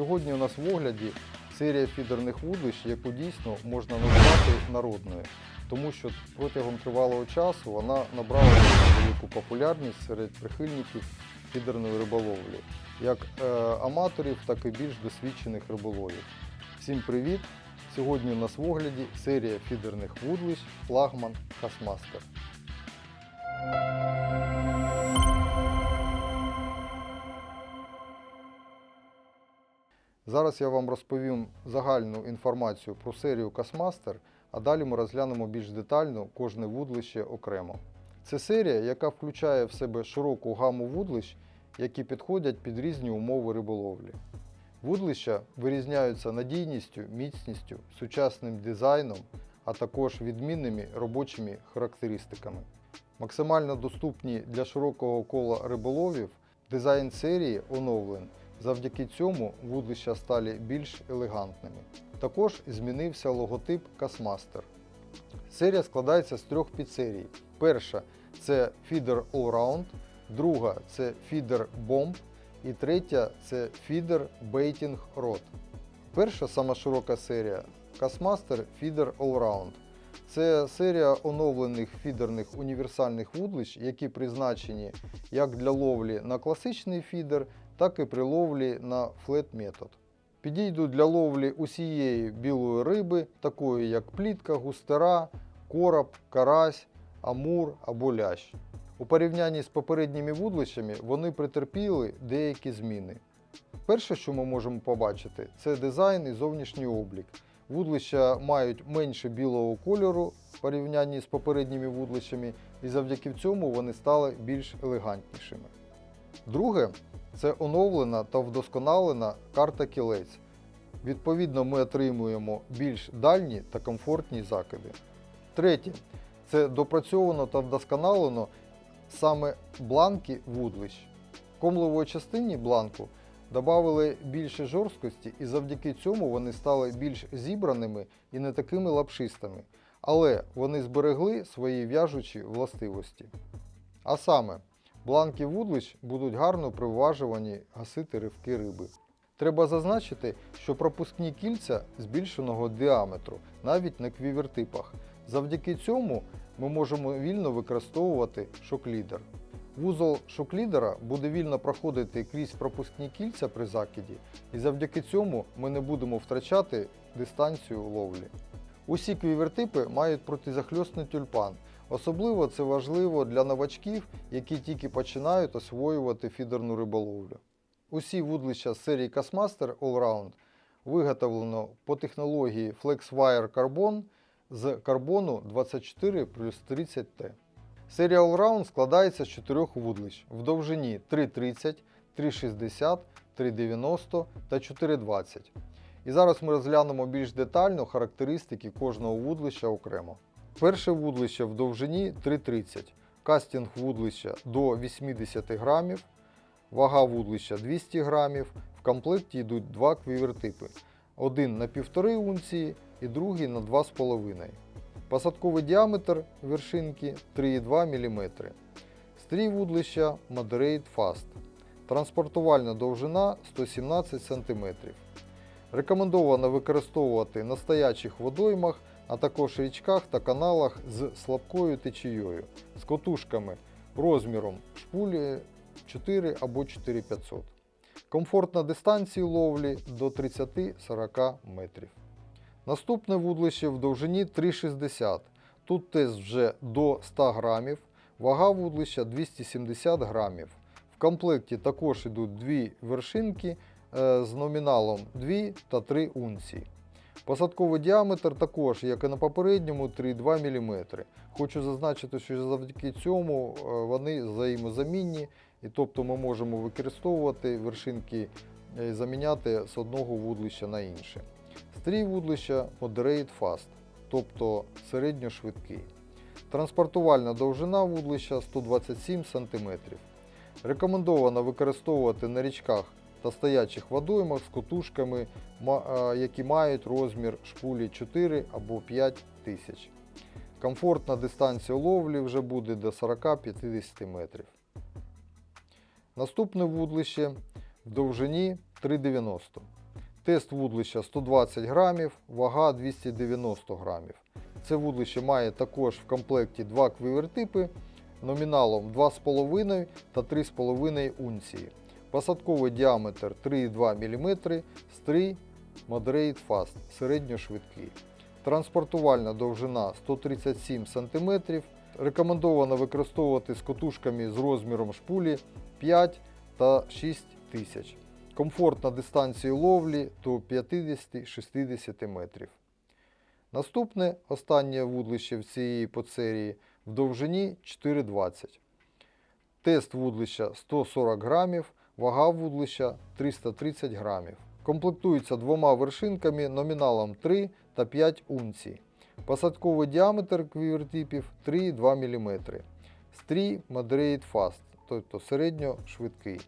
Сьогодні у нас в огляді серія фідерних вудлищ, яку дійсно можна назвати народною, тому що протягом тривалого часу вона набрала велику популярність серед прихильників фідерної риболовлі, як е, аматорів, так і більш досвідчених риболовів. Всім привіт! Сьогодні у нас в огляді серія фідерних вудлищ флагман Хасмастер. Зараз я вам розповім загальну інформацію про серію Касмастер, а далі ми розглянемо більш детально кожне вудлище окремо. Це серія, яка включає в себе широку гаму вудлищ, які підходять під різні умови риболовлі. Вудлища вирізняються надійністю, міцністю, сучасним дизайном, а також відмінними робочими характеристиками. Максимально доступні для широкого кола риболовів дизайн серії оновлен. Завдяки цьому вудлища стали більш елегантними. Також змінився логотип Касмастер. Серія складається з трьох підсерій. Перша це Feeder Allround, друга це Feeder Bomb і третя це Feeder Baiting Rod. Перша сама широка серія Касмастер Feeder Allround. Це серія оновлених фідерних універсальних вудлищ, які призначені як для ловлі на класичний фідер, так і при ловлі на флет метод. Підійдуть для ловлі усієї білої риби, такої як плітка, густера, короб, карась, амур або лящ. У порівнянні з попередніми вудлищами вони претерпіли деякі зміни. Перше, що ми можемо побачити, це дизайн і зовнішній облік. Вудлища мають менше білого кольору в порівнянні з попередніми вудлищами, і завдяки цьому вони стали більш елегантнішими. Друге, це оновлена та вдосконалена карта кілець. Відповідно, ми отримуємо більш дальні та комфортні закиди. Третє, це допрацьовано та вдосконалено саме бланки вудлищ. В комловій частині бланку додали більше жорсткості, і завдяки цьому вони стали більш зібраними і не такими лапшистими. Але вони зберегли свої в'яжучі властивості. А саме, бланки вудлищ будуть гарно при вважуванні гасити ривки риби. Треба зазначити, що пропускні кільця збільшеного діаметру навіть на квівертипах. Завдяки цьому ми можемо вільно використовувати шоклідер. Вузол шоклідера буде вільно проходити крізь пропускні кільця при закиді, і завдяки цьому ми не будемо втрачати дистанцію ловлі. Усі квівертипи мають протизахльосний тюльпан. Особливо це важливо для новачків, які тільки починають освоювати фідерну риболовлю. Усі вудлища серії Касмастер Allround виготовлено по технології FlexWire Carbon з карбону 24 плюс 30T. Серія Allround складається з чотирьох вудлищ в довжині 3,30, 3,60, 3,90 та 4,20. І зараз ми розглянемо більш детально характеристики кожного вудлища окремо. Перше вудлище в довжині 3,30, кастинг вудлища до 80 грамів, вага вудлища 200 грамів. В комплекті йдуть два квівертипи. Один на 1,5 унції і другий на 2,5. Посадковий діаметр вершинки 3,2 мм. Стрій вудлища Moderate Fast. Транспортувальна довжина 117 см. Рекомендовано використовувати на стоячих водоймах, а також річках та каналах з слабкою течією, з котушками розміром шпулі 4 або 4500. Комфортна дистанції ловлі до 30-40 метрів. Наступне вудлище в довжині 3,60. Тут теж вже до 100 грамів, вага вудлища 270 грамів. В комплекті також йдуть дві вершинки е, з номіналом 2 та 3 унції. Посадковий діаметр також, як і на попередньому, 3,2 мм. Хочу зазначити, що завдяки цьому е, вони взаємозамінні, і тобто ми можемо використовувати вершинки е, і заміняти з одного вудлища на інше. Стрій вудлища Moderate Fast, тобто середньошвидкий. Транспортувальна довжина вудлища 127 см. Рекомендовано використовувати на річках та стоячих водоймах з котушками, які мають розмір шпулі 4 або 5 тисяч. Комфортна дистанція ловлі вже буде до 40-50 метрів. Наступне вудлище в довжині 3,90. Тест вудлища 120 грамів, вага 290 грамів. Це вудлище має також в комплекті два квівертипи номіналом 2,5 та 3,5 унції. Посадковий діаметр 3,2 мм, стрій Moderate Fast середньошвидкий. Транспортувальна довжина 137 см. Рекомендовано використовувати з котушками з розміром шпулі 5 та 6 тисяч. Комфорт на дистанції ловлі до 50-60 метрів. Наступне останнє вудлище в цієї подсерії в довжині 4,20. Тест вудлища 140 грамів, вага вудлища 330 грамів. Комплектується двома вершинками номіналом 3 та 5 унцій. Посадковий діаметр квівертипів 3,2 мм. Стрій Moderate Fast, тобто середньошвидкий.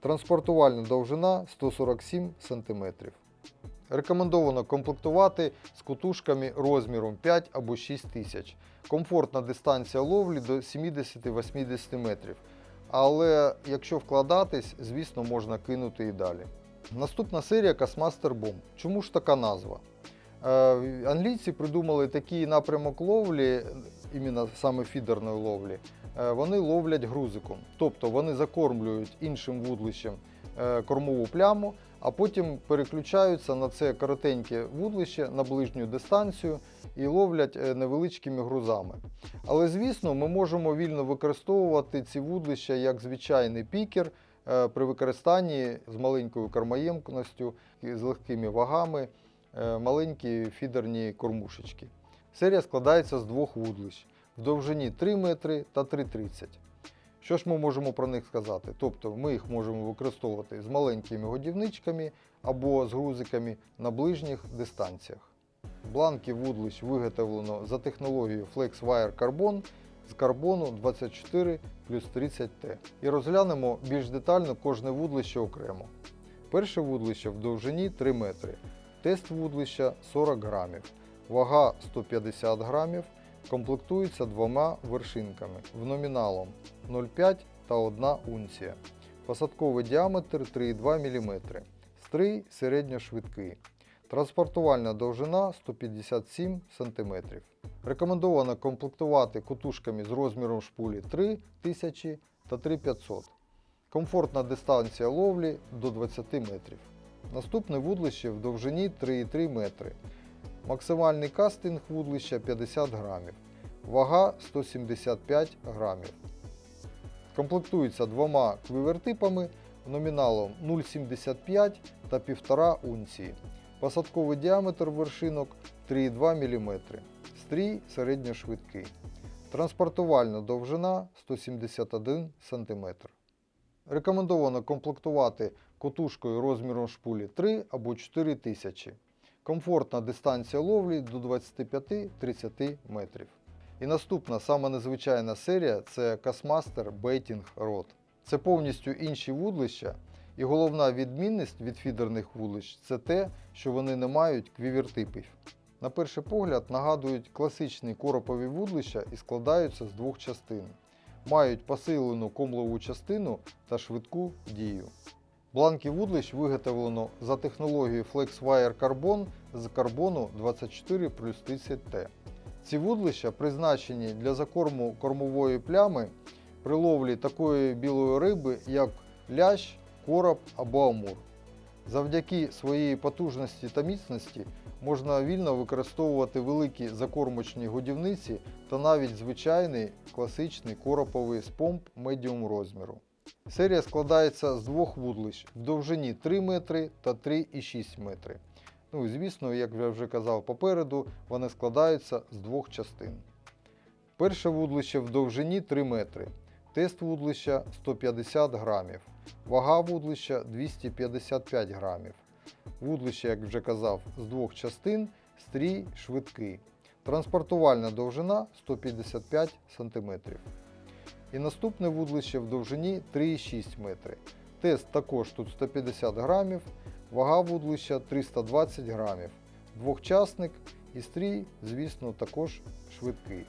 Транспортувальна довжина 147 см. Рекомендовано комплектувати з кутушками розміром 5 або 6 тисяч. Комфортна дистанція ловлі до 70-80 метрів. Але якщо вкладатись, звісно, можна кинути і далі. Наступна серія Касмастер Bomb. Чому ж така назва? Е, Англійці придумали такий напрямок ловлі, іменно саме фідерної ловлі. Е, Вони ловлять грузиком, тобто вони закормлюють іншим вудлищем е, кормову пляму, а потім переключаються на це коротеньке вудлище на ближню дистанцію і ловлять е, невеличкими грузами. Але звісно, ми можемо вільно використовувати ці вудлища як звичайний пікер е, при використанні з маленькою кормоємкністю, з легкими вагами, е, маленькі фідерні кормушечки. Серія складається з двох вудлищ в довжині 3 метри та 3,30. Що ж ми можемо про них сказати? Тобто ми їх можемо використовувати з маленькими годівничками або з грузиками на ближніх дистанціях. Бланки вудлищ виготовлено за технологією FlexWire Carbon з карбону 24 плюс 30T. І розглянемо більш детально кожне вудлище окремо. Перше вудлище в довжині 3 метри. Тест вудлища 40 грамів. Вага 150 грамів. Комплектується двома вершинками в номіналом 0,5 та 1 унція. Посадковий діаметр 3,2 мм. Стрий середньошвидкий. Транспортувальна довжина 157 см. Рекомендовано комплектувати котушками з розміром шпулі 3000 та 3500. Комфортна дистанція ловлі до 20 метрів. Наступне вудлище в довжині 3,3 метри. Максимальний кастинг вудлища 50 грамів. Вага 175 грамів. Комплектується двома квівертипами номіналом 0,75 та 1,5 унції. Посадковий діаметр вершинок 3,2 мм. Стрій середньошвидкий. Транспортувальна довжина 171 см. Рекомендовано комплектувати котушкою розміром шпулі 3 або 4 тисячі. Комфортна дистанція ловлі до 25-30 метрів. І наступна сама незвичайна серія це Касмастер Baiting Rod. Це повністю інші вудлища, і головна відмінність від фідерних вудлищ це те, що вони не мають квівертипів. На перший погляд нагадують класичні коропові вудлища і складаються з двох частин. Мають посилену комлову частину та швидку дію. Бланки вудлищ виготовлено за технологією FlexWire Carbon з карбону 24 плюс 30T. Ці вудлища призначені для закорму кормової плями при ловлі такої білої риби, як лящ, короб або амур. Завдяки своїй потужності та міцності можна вільно використовувати великі закормочні годівниці та навіть звичайний класичний короповий спомп медіум розміру. Серія складається з двох вудлищ в довжині 3 метри та 3,6 метри. Ну і звісно, як я вже казав попереду, вони складаються з двох частин. Перше вудлище в довжині 3 метри. Тест вудлища 150 грамів. Вага вудлища 255 грамів. Вудлище, як вже казав, з двох частин, стрій швидкий. Транспортувальна довжина 155 см. І наступне вудлище в довжині 3,6 метри. Тест також тут 150 грамів, вага вудлища 320 грамів. Двохчасник і стрій, звісно, також швидкий.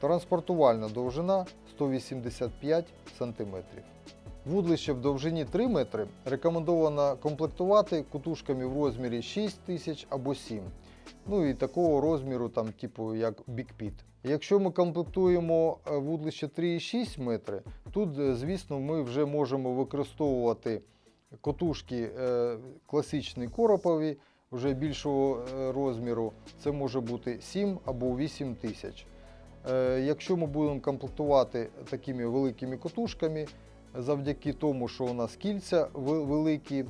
Транспортувальна довжина 185 см. Вудлище в довжині 3 метри рекомендовано комплектувати кутушками в розмірі 6 тисяч або 7. Ну і такого розміру, там, типу, як бікпіт. Якщо ми комплектуємо е, вудлище 3,6 метри, тут, е, звісно, ми вже можемо використовувати котушки е, класичні коропові, вже більшого розміру. Це може бути 7 або 8 тисяч. Якщо ми будемо комплектувати такими великими котушками, завдяки тому, що у нас кільця великі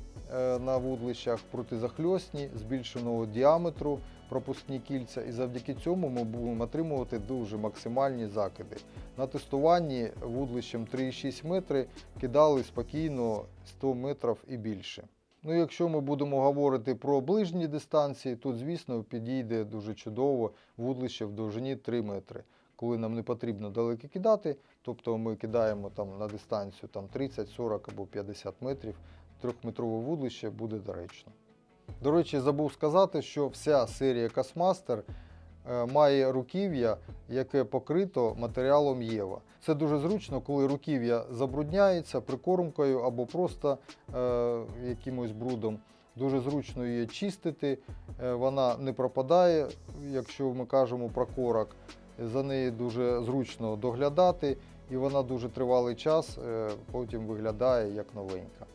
на вудлищах протизахльосні, збільшеного діаметру пропускні кільця, і завдяки цьому ми будемо отримувати дуже максимальні закиди. На тестуванні вудлищем 3,6 метри кидали спокійно 100 метрів і більше. Ну, якщо ми будемо говорити про ближні дистанції, тут, звісно, підійде дуже чудово вудлище в довжині 3 метри. Коли нам не потрібно далеко кидати, тобто ми кидаємо там на дистанцію там, 30, 40 або 50 метрів, трьохметрове вудлище буде доречно. До речі, забув сказати, що вся серія Касмастер е, має руків'я, яке покрито матеріалом Єва. Це дуже зручно, коли руків'я забрудняється прикормкою або просто е, якимось брудом. Дуже зручно її чистити, е, вона не пропадає, якщо ми кажемо про корок. За нею дуже зручно доглядати, і вона дуже тривалий час е, потім виглядає як новенька.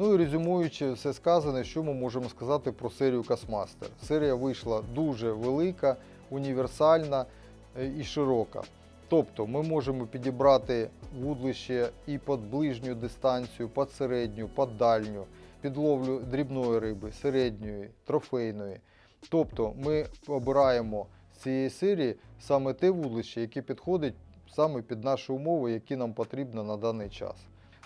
Ну і резюмуючи все сказане, що ми можемо сказати про серію Касмастер. Серія вийшла дуже велика, універсальна е, і широка. Тобто ми можемо підібрати вудлище і під ближню дистанцію, під середню, під дальню, під ловлю дрібної риби, середньої, трофейної. Тобто ми обираємо з цієї серії саме те вудлище, яке підходить саме під наші умови, які нам потрібно на даний час.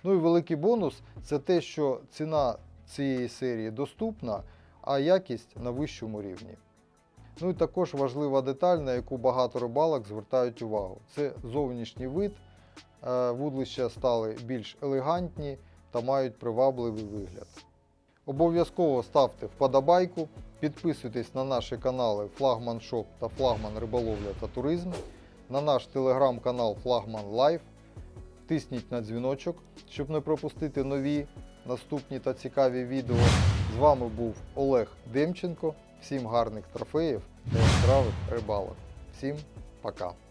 Ну і великий бонус це те, що ціна цієї серії доступна, а якість на вищому рівні. Ну і також важлива деталь, на яку багато рибалок звертають увагу. Це зовнішній вид. Е, Вудлища стали більш елегантні та мають привабливий вигляд. Обов'язково ставте вподобайку, підписуйтесь на наші канали Флагман Шоп та Флагман Риболовля та Туризм, на наш телеграм-канал Флагман Лайф. Тисніть на дзвіночок, щоб не пропустити нові наступні та цікаві відео. З вами був Олег Демченко. Всім гарних трофеїв та яскравих рибалок. Всім пока!